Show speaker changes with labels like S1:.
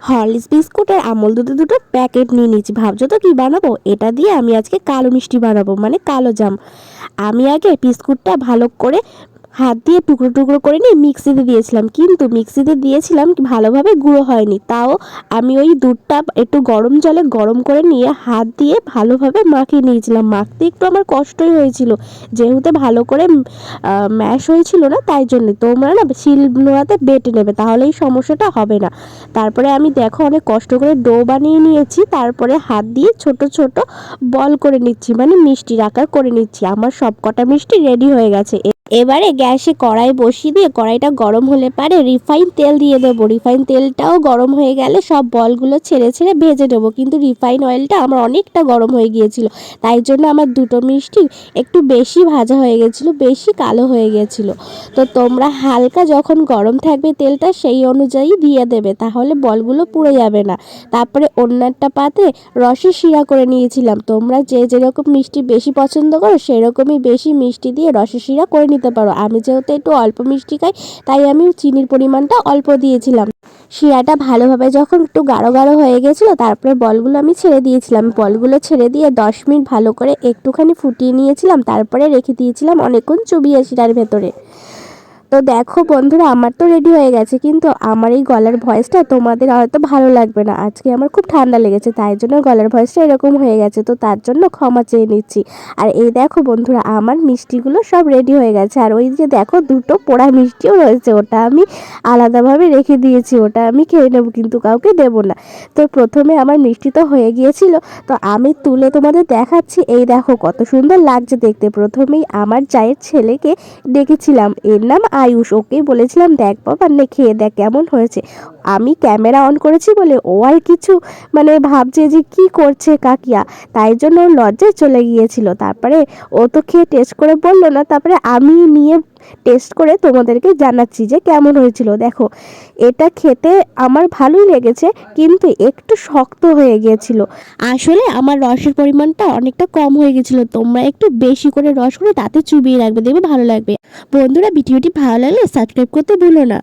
S1: Horlicks বিস্কুটের আমল দুধে দুটো প্যাকেট নিয়ে নিয়েছি। ভাবছ তো কী বানাবো? এটা দিয়ে আমি আজকে কালো মিষ্টি বানাবো মানে কালো জাম। আমি আগে বিস্কুটটা ভালো করে হাত দিয়ে টুকরো টুকরো করে নিয়ে মিক্সিতে দিয়েছিলাম। কিন্তু মিক্সিতে দিয়েছিলাম ভালোভাবে গুঁড়ো হয়নি। তাও আমি ওই দুধটা একটু গরম জলে গরম করে নিয়ে হাত দিয়ে ভালোভাবে মাখিয়ে নিয়েছিলাম। মাখতে একটু আমার কষ্টই হয়েছিল। যেহেতু ভালো করে ম্যাশ হয়েছিল না, তাই জন্য। তোমরা না শিল নোড়াতে বেটে নেবে, তাহলে এই সমস্যাটা হবে না। তারপরে আমি দেখো অনেক কষ্ট করে ডো বানিয়ে নিয়েছি। তারপরে হাত দিয়ে ছোট ছোট বল করে নিচ্ছি মানে মিষ্টির আকার করে নিচ্ছি। আমার সব কটা মিষ্টি রেডি হয়ে গেছে। এবারে গ্যাসে কড়াই বসিয়ে দিয়ে কড়াইটা গরম হলে পারে রিফাইন তেল দিয়ে দেবো। রিফাইন তেলটাও গরম হয়ে গেলে সব বলগুলো ছেড়ে ছেড়ে ভেজে নেব। কিন্তু রিফাইন অয়েলটা আমার অনেকটা গরম হয়ে গিয়েছিল। তাই জন্য আমার দুটো মিষ্টি একটু বেশি ভাজা হয়ে গেছিল, বেশি কালো হয়ে গেছিল। তো তোমরা হালকা যখন গরম থাকবে তেলটা সেই অনুযায়ী দিয়ে দেবে, তাহলে বলগুলো পুড়ে যাবে না। তারপরে অন্য একটা পাতে রসের শিরা করে নিয়েছিলাম। তোমরা যে যেরকম মিষ্টি বেশি পছন্দ করো, সেরকমই বেশি মিষ্টি দিয়ে রসের শিরা করে নিতে পারো। আমি যেহেতু একটু অল্প মিষ্টি খাই, তাই আমি চিনির পরিমাণটা অল্প দিয়েছিলাম। শিরাটা ভালোভাবে যখন একটু গাঢ় গাঢ় হয়ে গেছিল, তারপরে বলগুলো আমি ছেড়ে দিয়েছিলাম। বলগুলো ছেড়ে দিয়ে দশ মিনিট ভালো করে একটুখানি ফুটিয়ে নিয়েছিলাম, তারপরে রেখে দিয়েছিলাম অনেকক্ষণ চুবিয়ে শিরার ভেতরে। তো দেখো বন্ধুরা, আমার তো রেডি হয়ে গেছে, কিন্তু আমার এই গলার ভয়েসটা তোমাদের হয়তো ভালো লাগবে না। আজকে আমার খুব ঠান্ডা লেগেছে, তাই জন্য গলার ভয়েসটা এরকম হয়ে গেছে, তো তার জন্য ক্ষমা চেয়ে নিচ্ছি। আর এই দেখো বন্ধুরা, আমার মিষ্টিগুলো সব রেডি হয়ে গেছে, আর ওই যে দেখো দুটো পোড়া মিষ্টিও রয়েছে, ওটা আমি আলাদাভাবে রেখে দিয়েছি, ওটা আমি খেয়ে নেব, কিন্তু কাউকে দেবো না। তো প্রথমে আমার মিষ্টি তো হয়ে গিয়েছিল, তো আমি তুলে তোমাদের দেখাচ্ছি, এই দেখো কত সুন্দর লাগছে দেখতে। প্রথমেই আমার চায়ের ছেলেকে ডেকেছিলাম, এর নাম আয়ুষ ওকেই বলেছিলাম, দেখ বাবা, নে, খেয়ে দেখ কেমন হয়েছে। আমি ক্যামেরা অন করেছি বলে ও আর কিছু মানে ভাবছে যে কি করছে কাকিয়া, তাই জন্য লজ্জায় চলে গিয়েছিল। তারপরে ও তো খেয়ে টেস্ট করে বলল না, তারপরে আমি নিয়ে টেস্ট করে তোমাদেরকে জানাচ্ছি যে কেমন হয়েছিল। দেখো, এটা খেতে আমার ভালোই লেগেছে, কিন্তু একটু শক্ত হয়ে গিয়েছিল। আসলে আমার রসের পরিমাণটা অনেকটা কম হয়ে গেছিল তোমরা একটু বেশি করে রস করে তাতে চুবিয়ে রাখবে, দেখবে ভালো লাগবে। বন্ধুরা, ভিডিওটি ভালো লাগলে সাবস্ক্রাইব করতে ভুলো না।